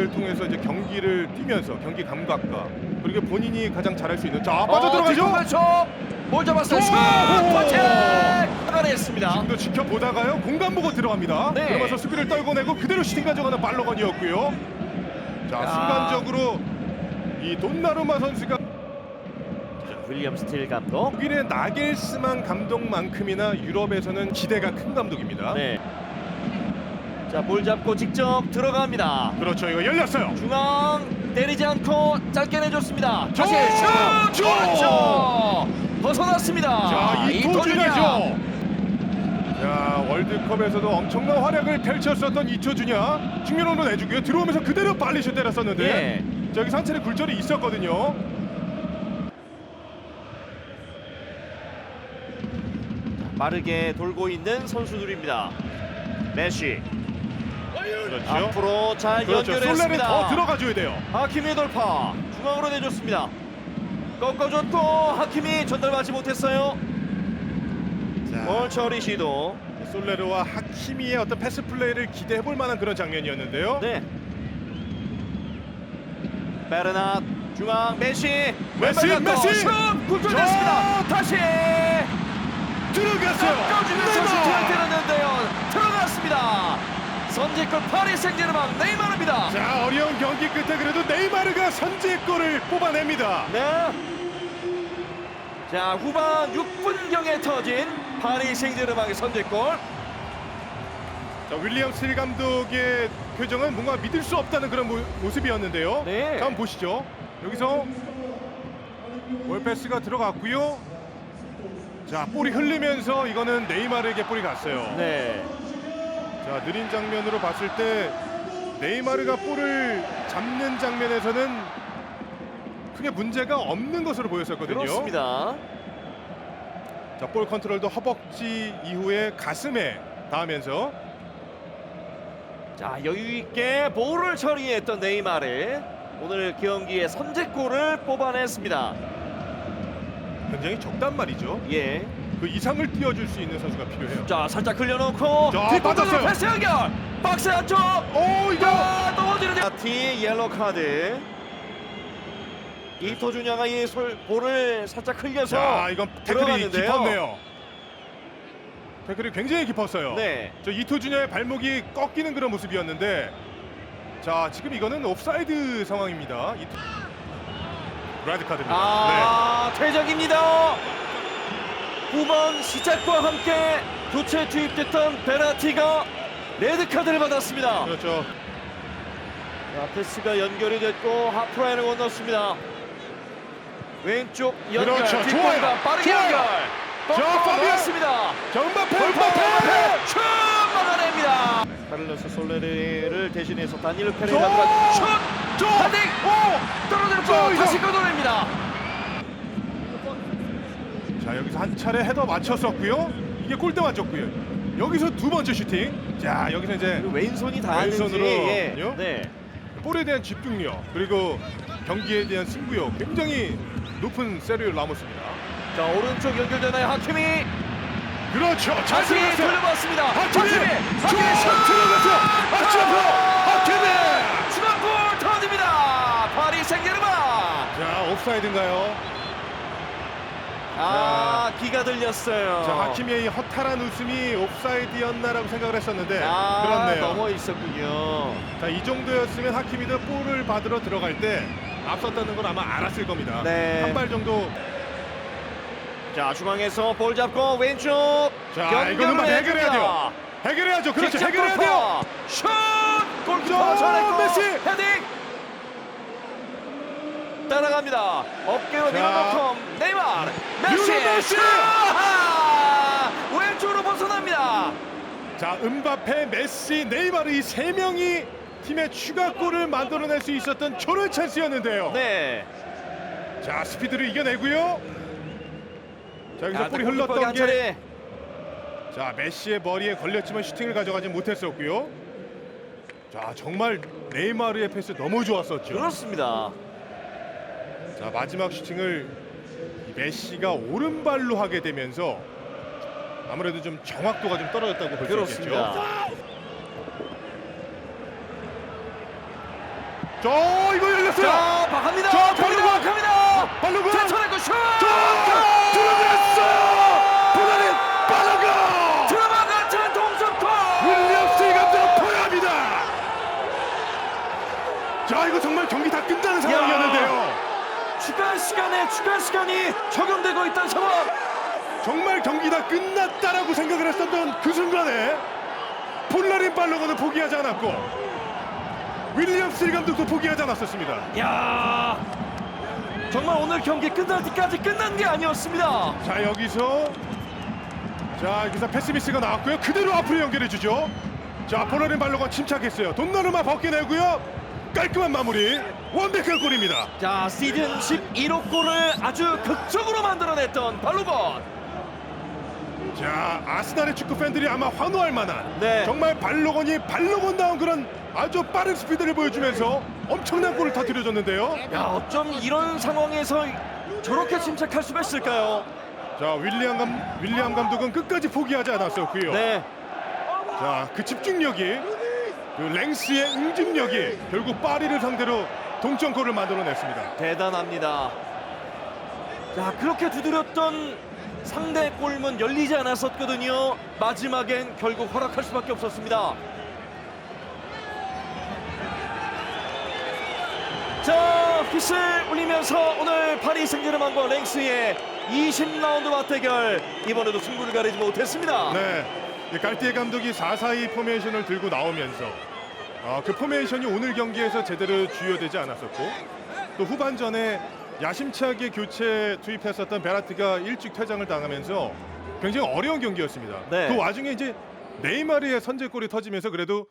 자체를 통해서 이제 경기를 뛰면서 경기 감각과 그리고 본인이 가장 잘할 수 있는 자 빠져 들어가죠. 왼쪽 볼 잡았어요. 슛! 오! 터치! 막아냈습니다. 지금도 지켜보다가요 공간 보고 들어갑니다. 네. 그러면서 수비를 떨궈내고 그대로 슈팅 가져가는 발로건이었고요. 자 야. 순간적으로 이 돈나루마 선수가 윌리엄 스틸 감독. 독일의 나겔스만 감독만큼이나 유럽에서는 기대가 큰 감독입니다. 네. 자, 볼 잡고 직접 들어갑니다. 그렇죠. 이거 열렸어요. 중앙 때리지 않고 짧게 내줬습니다. 저! 다시 슛! 저! 그렇죠! 벗어났습니다. 자 이토준이야. 이토준이죠. 자 월드컵에서도 엄청난 활약을 펼쳤었던 이토준이야. 측면으로 내주고요. 들어오면서 그대로 빨리 슛 때렸었는데 예. 저기 상체에 굴절이 있었거든요. 빠르게 돌고 있는 선수들입니다. 메시 그렇죠. 앞으로 잘 그렇죠. 솔레는 연결했습니다. 더 들어가줘야 돼요. 하키미 돌파 중앙으로 내줬습니다. 꺾어줬고 하키미 전달받지 못했어요. 볼 처리 시도. 솔레르와 하키미의 어떤 패스 플레이를 기대해 볼 만한 그런 장면이었는데요. 네. 베르낫 중앙 메시 메시, 왼발 메시! 슛 굴절됐습니다. 다시 들어갔어요. 꺾어주면서 슈팅을! 때렸는데요. 들어갔습니다. 선제골 파리 생제르맹 네이마르입니다. 자 어려운 경기 끝에 그래도 네이마르가 선제골을 뽑아냅니다. 네. 자 후반 6분경에 터진 파리 생제르맹의 선제골. 자 윌리엄 스틸 감독의 표정은 뭔가 믿을 수 없다는 그런 모, 모습이었는데요. 네. 자, 한번 보시죠. 여기서 볼 패스가 들어갔고요. 자 볼이 흘리면서 이거는 네이마르에게 볼이 갔어요. 네. 자 느린 장면으로 봤을 때 네이마르가 볼을 잡는 장면에서는 크게 문제가 없는 것으로 보였었거든요. 그렇습니다. 자 볼 컨트롤도 허벅지 이후에 가슴에 닿으면서 자 여유 있게 볼을 처리했던 네이마르 오늘 경기에 선제골을 뽑아냈습니다. 굉장히 적단 말이죠. 예. 그 이상을 띄워줄 수 있는 선수가 필요해요. 자 살짝 흘려놓고 자, 뒷부분으로 빠졌어요. 패스 연결. 박스 안쪽. 오 이거 아, 넘어지는 티 옐로 카드. 이토 준야가 이 솔, 볼을 살짝 흘려서 자 이건 태클이 들어갔는데요. 깊었네요. 태클이 굉장히 깊었어요. 네. 저 이토준의 발목이 꺾이는 그런 모습이었는데 자 지금 이거는 옵사이드 상황입니다. 이... 레드 카드입니다. 아 퇴장입니다. 후반 시작과 함께 교체 투입됐던 베라티가 레드 카드를 받았습니다. 네. 그렇죠. 자, 패스가 연결이 됐고 하프라인을 건넜습니다. 왼쪽 연결 그렇죠. 뒷공간. 빠르게 좋아요. 연결. 자, 뻥뻥 파비안. 음바페 돌파 음바페 슛 막아냅니다. 카를로스 솔레르를 대신해서 다니엘 페레이라가 저! 슛 저! 헤딩 오! 저 떨어졌고! 다시 끊어냅니다. 자 여기서 한 차례 헤더 맞췄었고요. 이게 골대 맞췄고요. 여기서 두 번째 슈팅. 자 여기서 이제 그리고 왼손이 닿았는지 왼손으로, 예. 요? 네. 볼에 대한 집중력 그리고 경기에 대한 승부욕 굉장히 높은 세리오 라모스입니다. 자 오른쪽 연결되나요 하키미 그렇죠. 잘 들어갔어요. 돌려봤습니다. 하키미 하키미 하키미 저슛 들어갔어요. 하키미 하키미. 중앙골 터집니다. 파리 생제르맹. 자 옵사이드인가요? 아 기가 들렸어요. 자 하키미의 이 허탈한 웃음이 옵사이드였나라고 생각을 했었는데 아, 그렇네요. 넘어 있었군요. 자 이 정도였으면 하키미도 볼을 받으러 들어갈 때 앞섰다는 걸 아마 알았을 겁니다. 네. 한 발 정도. 자 중앙에서 볼 잡고 왼쪽 자 이거는 막 해결해야 돼요. 해결해야죠. 그렇죠. 직접 해결해야. 돼요. 슛! 골키퍼 자, 전했고 메시! 헤딩! 따라갑니다. 어깨로 자. 밀어넣고 네이마르 메시! 아하! 왼쪽으로 벗어납니다. 자 은바페, 메시, 네이마르 이 세 명이 팀의 추가골을 만들어낼 수 있었던 초를 찬스였는데요. 네. 자 스피드를 이겨내고요. 자 여기서 아, 볼이 골키퍼가 흘렀던 한 게. 자 메시의 머리에 걸렸지만 슈팅을 가져가지 못했었고요. 자 정말 네이마르의 패스 너무 좋았었죠. 그렇습니다. 자 마지막 슈팅을 이 메시가 오른발로 하게 되면서 아무래도 좀 정확도가 좀 떨어졌다고 볼 수 있겠죠. 네. 그렇습니다. 저 이거 열렸어요. 자, 박합니다. 자, 보기로 발로 가- 박합니다. 발로 가 제쳐내고 슛! 자, 들어갔어요. 보다는 빠르가 같은 동점골! 윌리엄스 감독 포야합니다. 자, 이거 정말 경기 다 끝나는 상황이었는데요. 추가 시간에 추가 시간이 적용되고 있던 상황. 정말 경기 다 끝났다라고 생각을 했었던 그 순간에 폴라린 발로거는 포기하지 않았고 윌리엄스 감독도 포기하지 않았었습니다. 야 정말 오늘 경기 끝날 때까지 끝난 게 아니었습니다. 자 여기서 자 여기서 패스미스가 나왔고요. 그대로 앞으로 연결해 주죠. 자 폴라린 발로가 침착했어요. 돈나르마 벗겨내고요. 깔끔한 마무리. 원백할 골입니다. 자 시즌 11호 골을 아주 극적으로 만들어냈던 발로건. 자 아스날의 축구 팬들이 아마 환호할 만한 네. 정말 발로건이 발로건다운 그런 아주 빠른 스피드를 보여주면서 엄청난 골을 터뜨려줬는데요. 야 어쩜 이런 상황에서 저렇게 침착할 수가 있을까요? 자 윌리엄 감 윌리엄 감독은 끝까지 포기하지 않았었고요. 네. 자 그 집중력이 그 랭스의 응집력이 결국 파리를 상대로 동점골을 만들어냈습니다. 대단합니다. 자 그렇게 두드렸던 상대 골문 열리지 않았었거든요. 마지막엔 결국 허락할 수밖에 없었습니다. 자 휘슬 울리면서 오늘 파리 생제르맹과 랭스의 20라운드 맞대결 이번에도 승부를 가리지 못했습니다. 네, 이 갈티에 감독이 4-4-2 포메이션을 들고 나오면서 어, 그 포메이션이 오늘 경기에서 제대로 주요되지 않았었고 또 후반전에 야심차게 교체 투입했었던 베라트가 일찍 퇴장을 당하면서 굉장히 어려운 경기였습니다. 네. 그 와중에 이제 네이마르의 선제골이 터지면서 그래도